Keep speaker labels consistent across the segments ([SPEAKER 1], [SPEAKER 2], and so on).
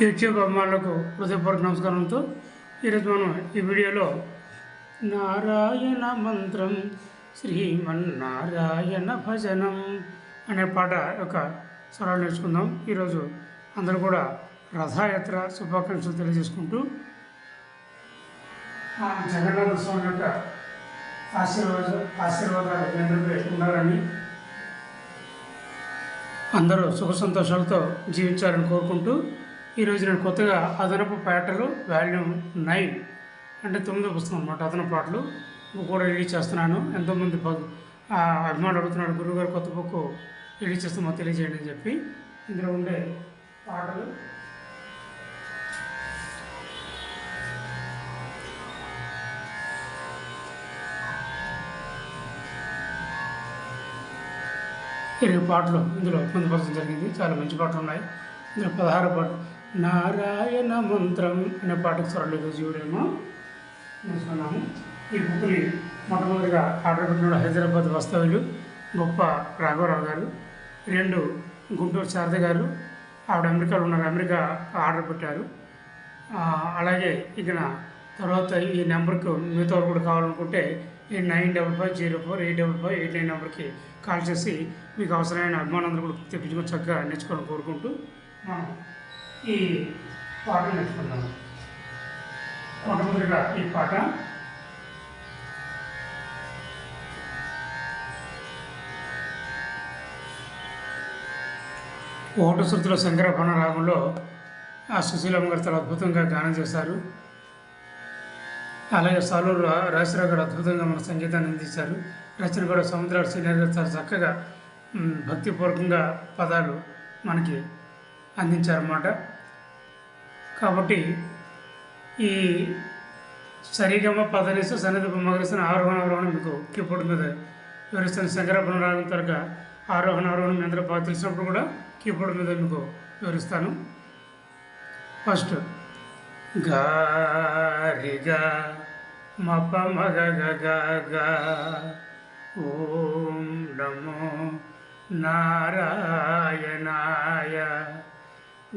[SPEAKER 1] YouTube అభిమానులకు హృదయపూర్వక నమస్కారంతో ఈరోజు మనం ఈ వీడియోలో నారాయణ మంత్రం శ్రీమన్నారాయణ భజనం అనే పాట యొక్క స్వరాలు నేర్చుకుందాం. ఈరోజు అందరూ కూడా రథయాత్ర శుభాకాంక్షలు తెలియజేసుకుంటూ జగన్నాథ స్వామి యొక్క ఆశీర్వాద ఆశీర్వాదాలు మీ ఉన్నారని అందరూ సుఖ సంతోషాలతో జీవించాలని కోరుకుంటూ ఈరోజు నేను కొత్తగా అదనపు పాటలు వాల్యూమ్ నైన్ అంటే తొమ్మిదో పుస్తకం అనమాట అదనపు పాటలు కూడా రిలీజ్ చేస్తున్నాను. ఎంతోమంది అభిమానులు అడుగుతున్నాడు గురువుగారు కొత్త బుక్ రిలీజ్ చేస్తే మాకు తెలియజేయండి అని చెప్పి. ఇందులో ఉండే పాటలు. ఇరవై పాటలు ఇందులో పొందుపరచడం జరిగింది. చాలా మంచి పాటలు ఉన్నాయి. ఇందులో పదహారు పాటలు. నారాయణ మంత్రం అనే పాటకు స్వరాలు ఈరోజు చూడేమో నేర్చుకున్నాము ఈ బుక్ని మొట్టమొదటిగా ఆర్డర్ పెట్టిన హైదరాబాద్ వస్తవులు గొప్ప రాఘవరావు గారు రెండు గుంటూరు శారద గారు ఆవిడ అమెరికాలో ఉన్నారు అమెరికా ఆర్డర్ పెట్టారు. అలాగే ఇక్కడ తర్వాత ఈ నెంబర్కు మీతో కూడా కావాలనుకుంటే ఈ nine double five zero four eight double five eight nine నెంబర్కి కాల్ చేసి మీకు అవసరమైన అభిమానందరూ కూడా తెప్పించుకొని చక్కగా నేర్చుకోవాలని కోరుకుంటూ మనం ఈ పాట నేర్చుకుందాం. మొట్టమొదటిగా ఈ పాట. ఓటు శృతుల శంకరభణ రాగంలో ఆ సుశీలమ్మ గారు చాలా అద్భుతంగా గానం చేశారు. అలాగే సాలూరు రా- గారు అద్భుతంగా మన సంగీతాన్ని అందించారు. రచన కూడా సముద్రాలు సీనియర్ గారు చాలా చక్కగా భక్తిపూర్వకంగా పదాలు మనకి అందించారన్నమాట. కాబట్టి ఈ సరిగమ పదనిస సన్నిధి మగరిసిన ఆరోహణ ఆరోహణ మీకు కీబోర్డ్ మీద వివరిస్తాను. శంకరాభరణ రాగం తరగ ఆరోహణ ఆరోహణ మీ అందరూ బాగా తెలిసినప్పుడు కూడా కీబోర్డ్ మీద మీకు వివరిస్తాను. ఫస్ట్ గారిగా మప మగ ఓం నమో నారాయణాయ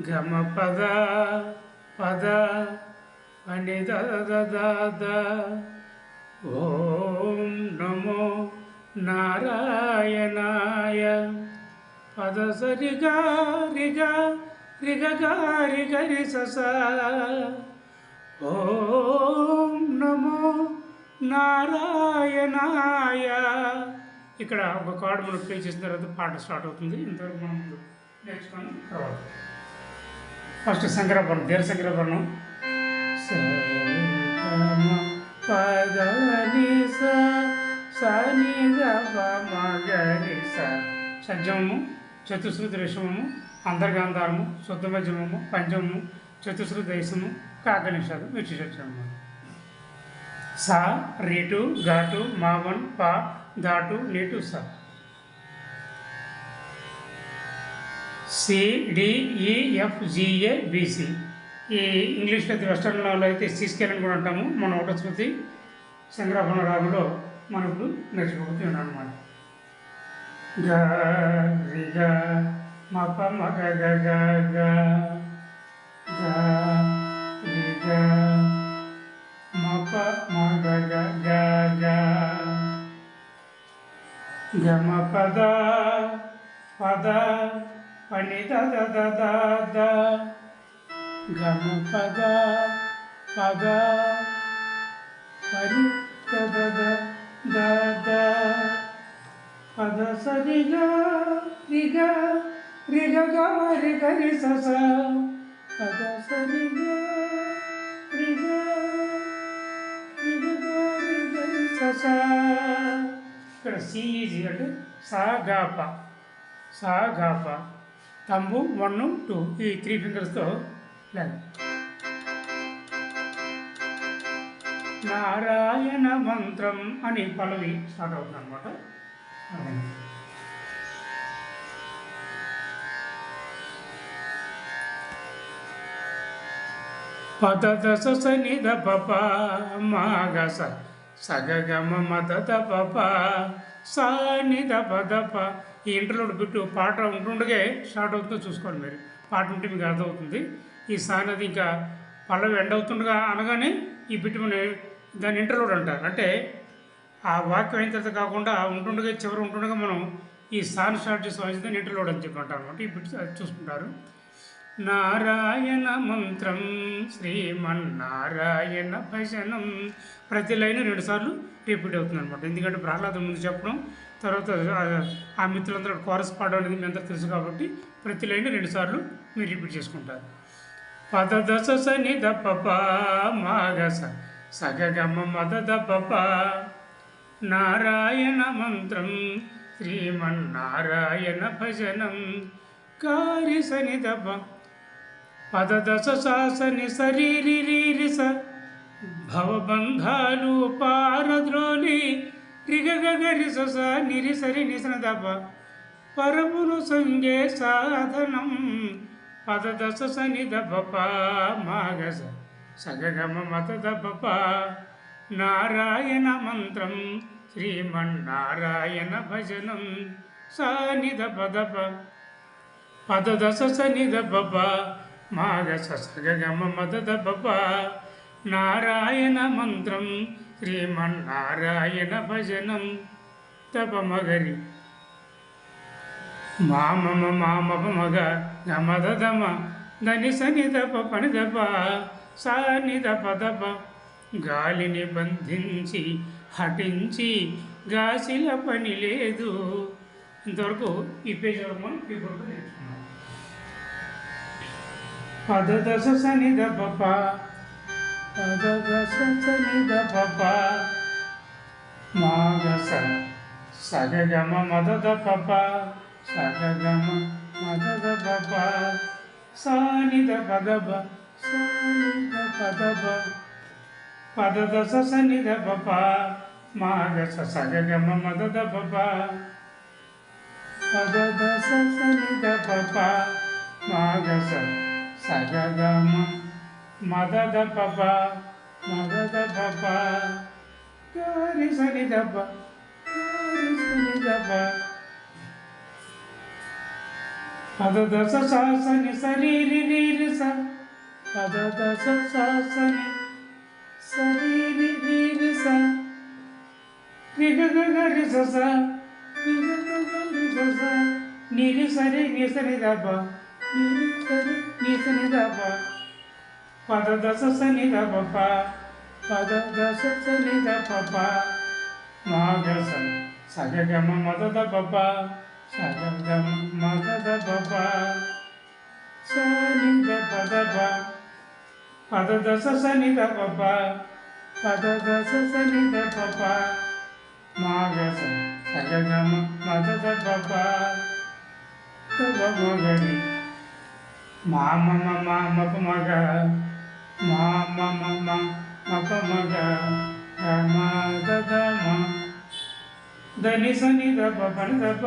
[SPEAKER 1] గమ పద పద అని ద ఓం నమో నారాయణాయ. పద సరిగా రిగా రి గరి సస. గ ఓం నమో నారాయణాయ. ఇక్కడ ఒక కార్డు మనం ప్లే చేసిన తర్వాత పాట స్టార్ట్ అవుతుంది. ఇంతవరకు మనం నేర్చుకొని తర్వాత. ఫస్ట్ శంకరాపురం దేర్ శంకరాపురం షడ్జమము చతుశ్రుతి రిషమము అంతర్గాంధారము శుద్ధ మధ్యమము పంచమము చతుశ్రుతి దైసము కాకనిషాలు విశేషము సా రేటు ఘాటు మావన్ పా ధాటు నీటు సా. సిడిఈఎఫ్జిఏబిసి ఈ ఇంగ్లీష్లో అయితే వెస్టర్న్లో అయితే సి అని కూడా అంటాము. మన ఒకటో శృతి సంగ్రహణ రాగులో మనకు నేర్చుకోబోతున్నాం అనమాట గ రి గ మ గ గ గ గ గ గ మ పద పద పని ద ద ద ద ద గ మ పద పద పని ద ద ద ద ద పద సరి గ రి గ రి గ గ రి గ రి స స పద సరి గ రి గ రి గ గ రి గ రి స స ఇక్కడ సిఈజీ అంటే సా గా ప సా గా ప తంబు వన్ టూ. ఈ త్రీ ఫింగర్స్తో లేదు నారాయణ మంత్రం అని పల్లవి స్టార్ట్ అవుతుంది అనమాట పద దశ సని ద పప మాగస సగగమ సగ మద ద పప సని ద ప ద ప ఈ ఇంటర్లోడ్ బిట్టు పాట ఉంటుండగే స్టార్ట్ అవుతుందో చూసుకోండి మీరు. పాట ఉంటే మీకు అర్థమవుతుంది. ఈ సా అది ఇంకా పల్లవి ఎండ్ అవుతుండగా అనగానే ఈ బిట్టు మన దాన్ని ఇంటర్లోడ్ అంటారు. అంటే ఆ వాక్యం అయిన తర్వాత కాకుండా ఉంటుండగా చివరి ఉంటుండగా మనం ఈ సాన్ స్టార్ట్ చేసి వాయించిందని ఇంటర్లోడ్ అని చెప్పి అంటారు అనమాట. ఈ బిట్ అది చూసుకుంటారు. నారాయణ మంత్రం శ్రీమన్నారాయణ భజనం. ప్రతి లైన్ రెండుసార్లు రిపీట్ అవుతుంది అనమాట ఎందుకంటే ప్రహ్లాదం ముందు చెప్పడం తర్వాత ఆ- మిత్రులందరూ కోరస్ పాడడం అనేది మీ అందరూ తెలుసు కాబట్టి ప్రతి లైన్ రెండుసార్లు మీరు రిపీట్ చేసుకుంటారు. పద దశ సని ద పప మాగస సగగమ మద ద పప నారాయణ మంత్రం శ్రీమన్నారాయణ భజనం కారి సని దప పద దశ శాసని శరీరి రి స భవబంధాలు పారద్రోలి రిగగరి సొస నిరి నిసన దప పరమును సంగే సాధనం పద దశ సని దప మాగస సగగమ మత దప నారాయణ మంత్రం శ్రీమన్నారాయణ భజనం సనిధ పదప దప. పద దశ సని దప మాగస సగగమ మద దప నారాయణ మంత్రం. శ్రీమన్నారాయణ భజనం. తప మగరి మామమ మామప మగ గమద దమ దని సని దప పని దప సాని దప దప గాలిని బంధించి హటించి గాసిల పని లేదు. ఇంతవరకు ఈ పేజ్ వరకు మనం నేర్చుకున్నాం. పద దశ సని దప పద దశ సని దప మాగస సగగమ మదద పప సగగమ మదద పప సానిద పదబ సానిద పదబ పదద సనిద పప మాగస సగగమ మదద పప పదద సనిద పప మాగస సగగమ మదద పప మదద పప గారి సని దప గారి సని దప పద దశ శాసని శరీరి నీరి స పద దశ శాసని శరీరి నీరి స నిగ గరి స స నిగ గరి స స నీరి సరి నిసని దప నీరి సరి నిసని దప పద దశ సని దప పద దశ సని దప మాగస సగగమ మదద పప సగగమ మదద పప సని దప దప పద దశ సని దప పద దశ సని దప మాగస సగగమ మదద పప తవ మగరి మామమ మామప మగ మామమ మప మగ గమదమ దని సని దప పని దప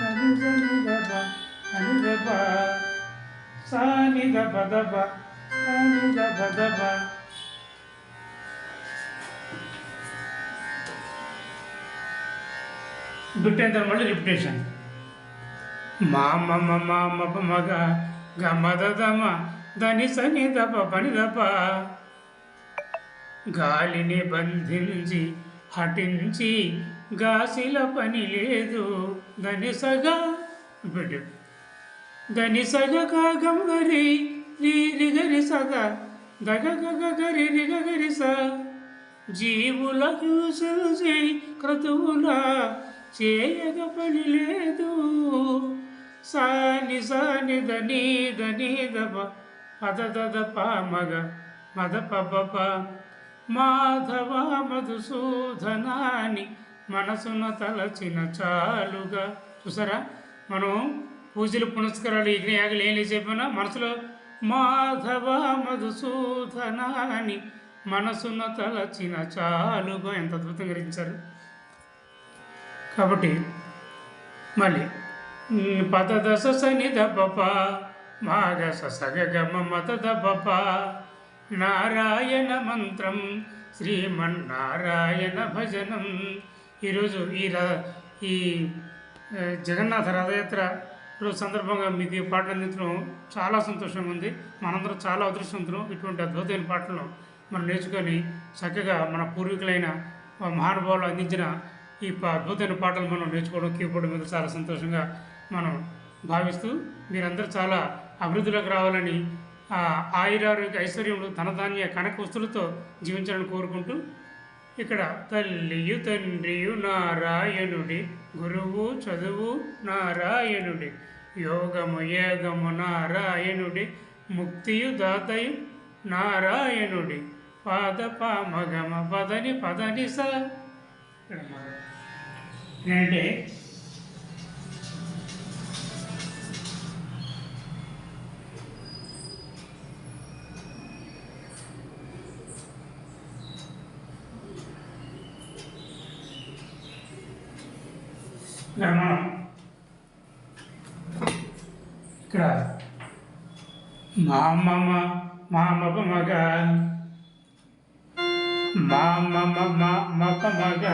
[SPEAKER 1] దని సని దప అని దప సాని దప దప సాని దప దప బిట్టైన తర్వాత మళ్ళీ రిపిటేషన్ మా మమ మా మప మగ గమ దమ. దని సని దప పని దప. గాలిని బంధించి హటించి గాసిల పని లేదు. దనిసగా బిడు దనిసగ దని కాగం గరి రి గరి సగ దగ గగ గరి స. జీవుల చూసి క్రతువుల చేయగ పని లేదు. సాని సాని దని దని దప. పద దద ప మగ మద పప మాధవ మధుసూదనాని మనసున తలచిన చాలుగా. చూసారా? మనం పూజలు పునస్కారాలు యజ్ఞయాగలు ఏం లేదు చెప్పినా మనసులో మాధవ మధుసూదనాని మనసున తలచిన చాలుగా. ఎంత అద్భుతంగా గ్రహించారు కాబట్టి మళ్ళీ పద దశ సని దప మాగస సగగమ మత పప నారాయణ మంత్రం శ్రీమన్నారాయణ భజనం. ఈరోజు ఈ ర ఈ జగన్నాథ రథయాత్ర రోజు సందర్భంగా మీకు ఈ పాటలు అందించడం చాలా సంతోషంగా ఉంది. మనందరం చాలా అదృష్టవంతులు ఇటువంటి అద్భుతమైన పాటలను మనం నేర్చుకొని చక్కగా మన పూర్వీకులైన మహానుభావులు అందించిన ఈ అద్భుతమైన పాటలు మనం నేర్చుకోవడం కీబోర్డ్ మీద చాలా సంతోషంగా మనం భావిస్తూ మీరందరూ చాలా అభివృద్ధిలోకి రావాలని ఆ ఆయురారోగ్య ఐశ్వర్యములు ధనధాన్య కనక వస్తువులతో జీవించాలని కోరుకుంటూ ఇక్కడ తల్లియు తండ్రియు నారాయణుడి గురువు చదువు నారాయణుడి యోగము ఏగము నారాయణుడి ముక్తియు దాతయు నారాయణుడి పాద పామగమ పదని పదని స. ఇక్కడ ఇక్కడ మనం ఇక్కడ మా అమ్మమ్మ మా అమ్మప మగ మా అమ్మమ్మ మా మప మగ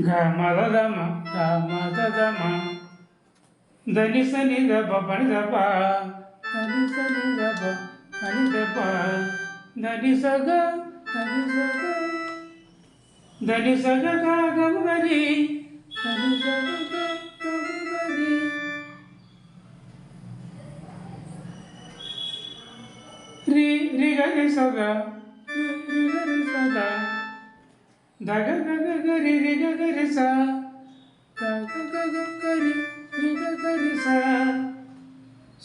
[SPEAKER 1] గ మదదమ గ మదదమ దని సని దప పని దప దని సని దప పని దప దని సగ దని సగ దని సగ గము గరి దని సగ గము గరి రి రి గరి సగ రి రి గరి సగ దగ గగ గరి రి గ గరి స దగ గగ గరి రి గ గరి స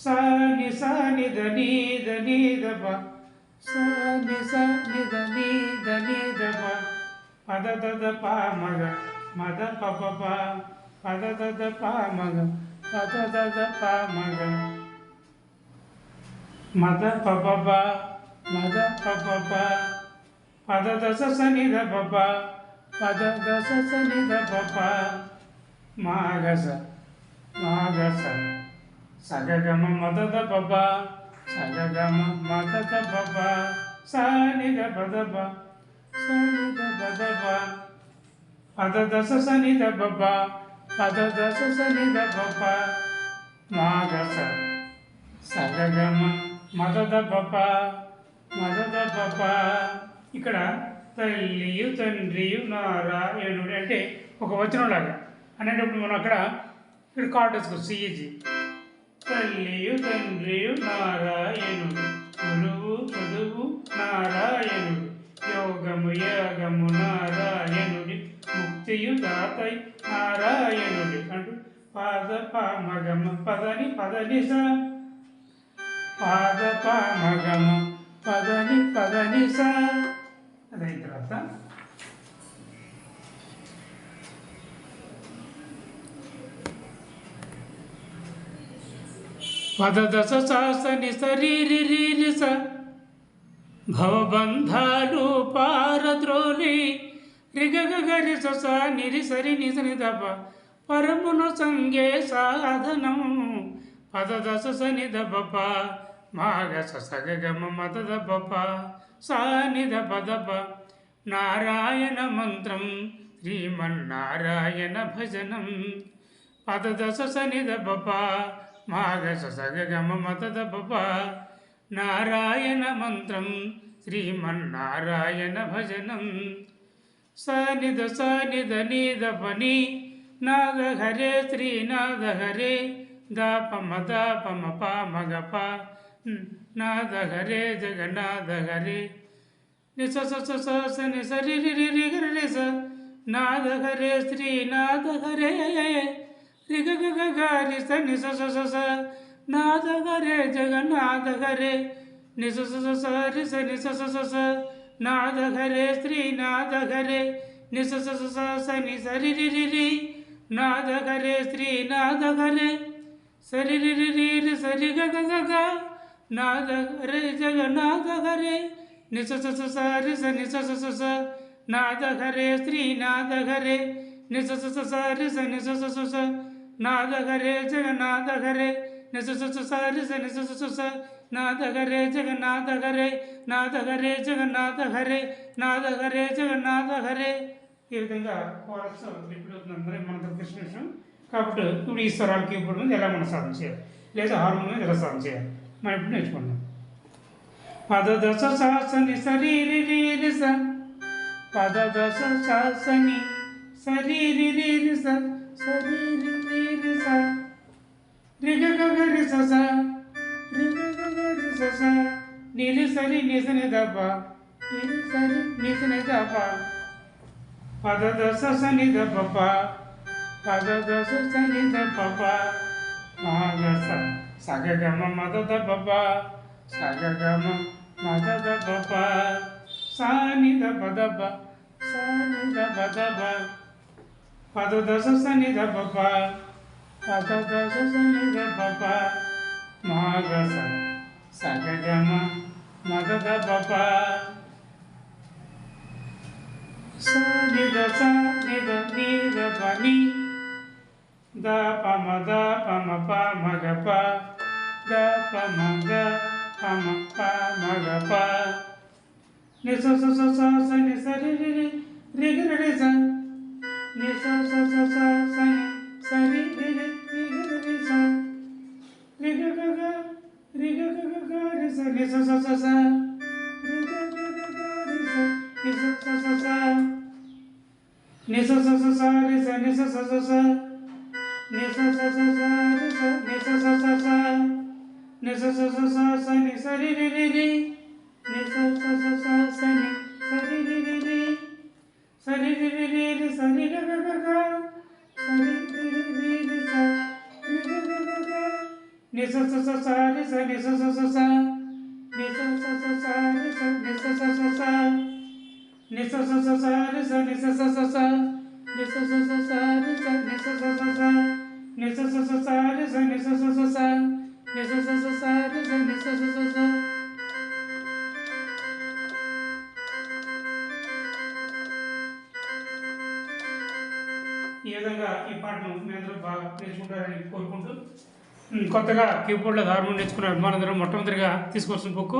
[SPEAKER 1] సా ని సా ని ద ని ద ని ద ప సా ని సా ని ద ని ద ని ద ప పద ద ద ప మగ మద ప ప ప పద ద ద ప మగ పద ద ద ప మగ మద ప ప ప మద ప ప ప పద ద స స ని ద ప ప పద ద స స ని ద ప ప మాగ స మాగ స సగ గమ మద ద ప ప సగ గమ మద ద ప ప స ని ద ప ద ప స ని ద ప ద ప పద ద స స పద ద స స ద సగగమ మదద పప మదద పప ఇక్కడ తల్లియు తండ్రియు నారాయణుడు అంటే ఒక వచనంలాగా. అనేటప్పుడు మనం అక్కడ ఇక్కడ కార్డు వేసుకో సిఈజీ తల్లియు తండ్రియు నారాయణుడు. గురువు చదువు నారాయణుడు. యోగము యాగము నారాయణుడి ముక్తియు దాతై నారాయణుడి. అంటూ పాద పామగమ పదని పదని స. పాద పామగమ పదని పదని స. అదైన తర్వాత పద పదదశ శాసని శరీరి రీరి స. భవబంధాలు పారద్రోలి రిగగరి సస నిరిసరి నిసని దప పరమును సంగే సాధనం. పదదశ సని దప మాగ సగగమ మద దప సాని దప నారాయణ మంత్రం శ్రీమన్నారాయణ భజనం. పదదశ సని దప మాగ సగగమ మద దప నారాయణ మంత్రం శ్రీమన్నారాయణ భజనం. సనిద సనిద నీద పని నాద హరే శ్రీనాద హరే. దాపమ దాపమ పమ ప నాద హరే జగన్నాథ హరే. నిస స స రి రి రి రి నాద హరే శ్రీనాథ హరే. రిగ గ గ గ నిస స ని స స స స నాద హరే జగన్నాథ హరే ని స స స స రి స ని స స స స నాద హరే శ్రీనాథ హరే ని స స స స స ని స రి రి రి రి నాద హరే శ్రీనాథ హరే సరి రి రి రి రి సరి గ గ గ గ నాద హరే జగన్నాథ హరే ని స స జగన్నాథ హరే ని స జగన్నాథ హరే నాద హరే జగన్నాథ హరే ఈ విధంగా కోరస్ రిపీట్ అవుతుంది అందరూ మన కృష్ణ విషయం కాబట్టి ఇప్పుడు ఈ స్వరాలకి ఇప్పుడు ఎలా మనం సాధన చేయాలి లేదా హార్మోన్ మీద ఎలా సాధన చేయాలి మనం ఇప్పుడు నేర్చుకుందాం పద దశ శాసని సరీరి రీరి స పద దశ శాసని సరీరి రీరి స శరీరి రీరి స రిగ గగ రి సరి నిసని దప నిరి సరి నిసని దప పద దశ సని దప పద దశ సని దప ప మగ మద దప ప మద దప సాని దప సాని పద దశ సని ప పద దశ సని దప ప మగ స సగ గమ మద దప ప స ని ద స ని ద ని ద ప ని ద ప మ ద ప మ ప మ గ ప ద ప మ గ ప మ ప మ గ ప ని స స స స స ని స రి రి రి రి గ రి రి స ని స స స స స ని స రి రి రి రి గ రి రి స ri ga ga ga ri ga ga ga ga ri sa ri sa sa sa sa ri ga ga ga ga ri sa ri sa sa sa sa ni sa sa sa sa ri sa ni sa sa sa sa ni sa sa sa sa ri sa ni sa sa sa sa ni sa sa sa sa sa ni sa ri ri ri ri ni sa sa sa sa sa ni sa ri ri ri ri sa ri ri ri ri sa ri ga ga ga ga sa ri ని స స స స రి స ని స స స స ని స స స స రి స ని స స స స ని స స స స రి స ని స స స స ని స స స స స ఈ విధంగా ఈ పాటను మీ అందరూ బాగా నేర్చుకుంటారని కోరుకుంటూ కొత్తగా కీబోర్డ్లో హార్మోన్ నేర్చుకున్న అభిమానులందరూ మొట్టమొదటిగా తీసుకొచ్చిన బుక్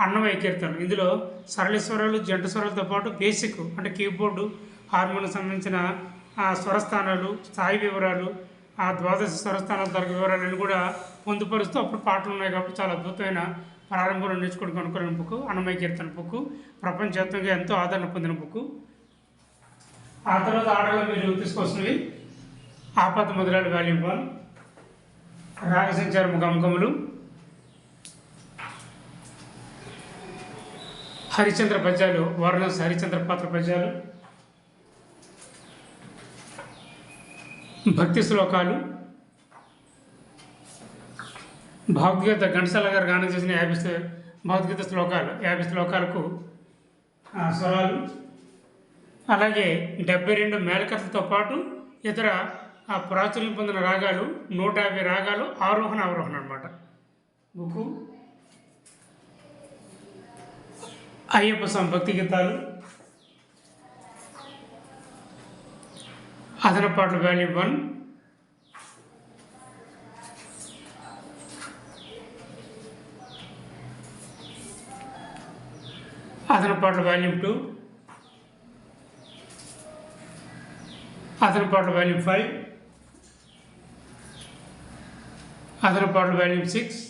[SPEAKER 1] అన్నమయ కీర్తనలు. ఇందులో సరళ స్వరాలు జంట స్వరాలతో పాటు బేసిక్ అంటే కీబోర్డు హార్మోన్కి సంబంధించిన స్వరస్థానాలు స్థాయి వివరాలు ఆ ద్వాదశ స్వరస్థానాల తరగ వివరాలను కూడా పొందుపరుస్తూ అప్పుడు పాటలు ఉన్నాయి కాబట్టి చాలా అద్భుతమైన ప్రారంభంలో నేర్చుకోవడం అనుకున్న బుక్ అన్నమయ కీర్తన బుక్ ప్రపంచవ్యాప్తంగా ఎంతో ఆదరణ పొందిన బుక్ ఆ తర్వాత ఆడలో మీరు తీసుకొస్తున్నవి ఆపద మొదలాడు వాల్యూమ్ వన్ రాగసంచారము గమకములు హరిచంద్ర పద్యాలు వారణాసి హరిచంద్ర పాత్ర పద్యాలు. భక్తి శ్లోకాలు. భగవద్గీత ఘంటసాల గారు గానం చేసిన యాభై భగవద్గీత శ్లోకాలు యాభై శ్లోకాలకు స్వరాలు. అలాగే డెబ్బై రెండు మేళకర్తలతో పాటు ఇతర ఆ ప్రాచుర్యం పొందిన రాగాలు నూట యాభై రాగాలు ఆరోహణ అవరోహణ అనమాట బుక్కు. అయ్యప్ప స్వామి భక్తి గీతాలు. అదన పాటలు వాల్యూమ్ వన్. అదన పాటలు వాల్యూమ్ టూ. అదన పాటలు వాల్యూమ్ ఫైవ్. అదన పాటలు వాల్యూమ్ సిక్స్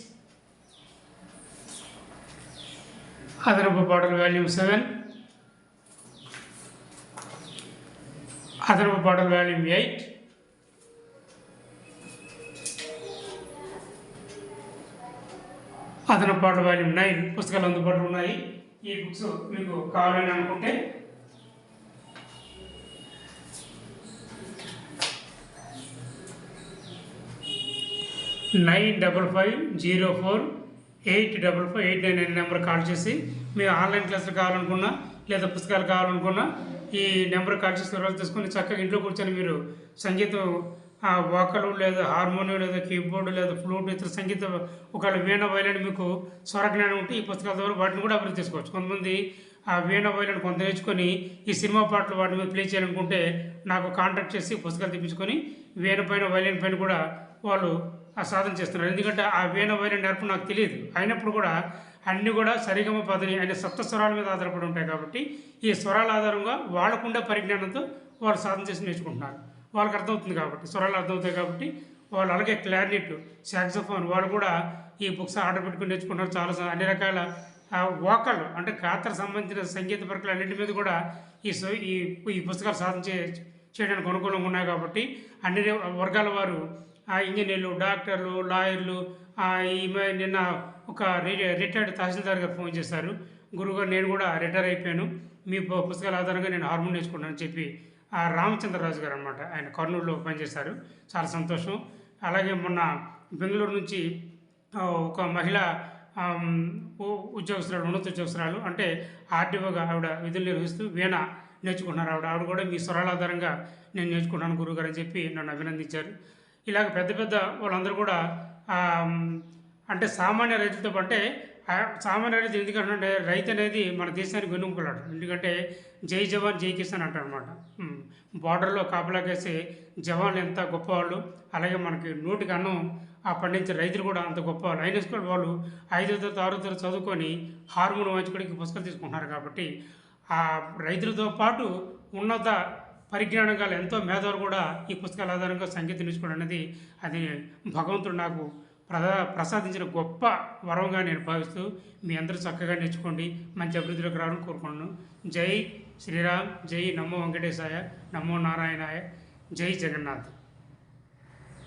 [SPEAKER 1] అదనపు పాటలు వాల్యూమ్ సెవెన్ అదనపు పాటలు వాల్యూమ్ ఎయిట్ అదనపు పాటలు వాల్యూమ్ నైన్ పుస్తకాలు అందుబాటులో ఉన్నాయి. ఈ బుక్స్ మీకు కావాలని అనుకుంటే nine double five zero four eight double five eight nine nine number call చేసి మీరు ఆన్లైన్ క్లాసులు కావాలనుకున్నా లేదా పుస్తకాలు కావాలనుకున్నా ఈ నెంబర్ కాల్ చేసి వివరాలు తీసుకొని చక్కగా ఇంట్లో కూర్చొని మీరు సంగీతం ఆ వోకలు లేదా హార్మోనియం లేదా కీబోర్డు లేదా ఫ్లూట్ ఇతర సంగీతం ఒకవేళ వీణ వైలెన్ మీకు స్వరజ్ఞానం ఉంటే ఈ పుస్తకాల ద్వారా వాటిని కూడా అభివృద్ధి చేసుకోవచ్చు. కొంతమంది ఆ వీణ వైలెన్ కొంత నేర్చుకొని ఈ సినిమా పాటలు వాటి మీద ప్లే చేయాలనుకుంటే నాకు కాంటాక్ట్ చేసి పుస్తకాలు తెప్పించుకొని వీణ పైన వైలెన్ పైన కూడా వాళ్ళు సాధన చేస్తున్నారు. ఎందుకంటే ఆ వీణ వైలెన్ నేర్పు నాకు తెలియదు. అయినప్పుడు కూడా అన్నీ కూడా సరిగమ పదని అనే సప్త స్వరాల మీద ఆధారపడి ఉంటాయి కాబట్టి ఈ స్వరాల ఆధారంగా వాళ్ళకుండే పరిజ్ఞానంతో వాళ్ళు సాధన చేసి నేర్చుకుంటున్నారు. వాళ్ళకి అర్థమవుతుంది కాబట్టి స్వరాలు అర్థమవుతాయి కాబట్టి వాళ్ళు అలాగే క్లారినెట్ సాక్సోఫోన్ వాళ్ళు కూడా ఈ బుక్స్ ఆర్డర్ పెట్టుకుని నేర్చుకుంటారు చాలా అన్ని రకాల వోకల్ అంటే గాత్ర సంబంధించిన సంగీత పరికరాలు అన్నింటి మీద కూడా ఈ ఈ పుస్తకాలు సాధన చేయడానికి అనుకూలంగా ఉన్నాయి కాబట్టి అన్ని వర్గాల వారు ఇంజనీర్లు డాక్టర్లు లాయర్లు ఈ మ- నిన్న ఒక రి- రిటైర్డ్ తహసీల్దార్ గారు ఫోన్ చేశారు. గురుగారు నేను కూడా రిటైర్ అయిపోయాను. మీ పుస్తకాల ఆధారంగా నేను హార్మోన్ నేర్చుకున్నానని చెప్పి ఆ రామచంద్రరాజు గారు అనమాట ఆయన కర్నూలులో పనిచేశారు. చాలా సంతోషం. అలాగే మొన్న బెంగళూరు నుంచి ఒక మహిళ ఉద్యోగస్తురాలు ఉన్నత ఉద్యోగస్తురాలు అంటే ఆర్టీఓగా ఆవిడ విధులు నిర్వహిస్తూ వీణ నేర్చుకుంటున్నారు. ఆవిడ ఆవిడ కూడా మీ స్వరాల ఆధారంగా నేను నేర్చుకున్నాను గురువుగారు అని చెప్పి నన్ను అభినందించారు. ఇలాగ పెద్ద పెద్ద వాళ్ళందరూ కూడా అంటే సామాన్య రైతులతో అంటే సామాన్య రైతు ఎందుకంటే రైతు అనేది మన దేశానికి వెన్నుముకలాడు. ఎందుకంటే జై జవాన్ జై కిసాన్ అంటారు అనమాట బార్డర్లో కాపలాకేసే జవాన్లు ఎంత గొప్పవాళ్ళు అలాగే మనకి నూటికి అన్నం ఆ పండించే రైతులు కూడా అంత గొప్పవాళ్ళు. అయినా కూడా వాళ్ళు ఐదో తరగతి ఆరో తరగతి చదువుకొని హార్మోన్ వాయించుకోవడానికి పుస్తకాలు తీసుకుంటున్నారు కాబట్టి ఆ రైతులతో పాటు ఉన్నత పరిజ్ఞానం గల ఎంతో మేధావులు కూడా ఈ పుస్తకాల ఆధారంగా సంగీతం నేర్చుకోవడం అనేది అది భగవంతుడు నాకు ప్రదా ప్రసాదించిన గొప్ప వరంగా నేను భావిస్తూ మీ అందరూ చక్కగా నేర్చుకోండి. మంచి అభివృద్ధిలోకి రావాలని కోరుకున్నాను జై శ్రీరామ్ జై నమో వెంకటేశాయ నమో నారాయణాయ జై జగన్నాథ్.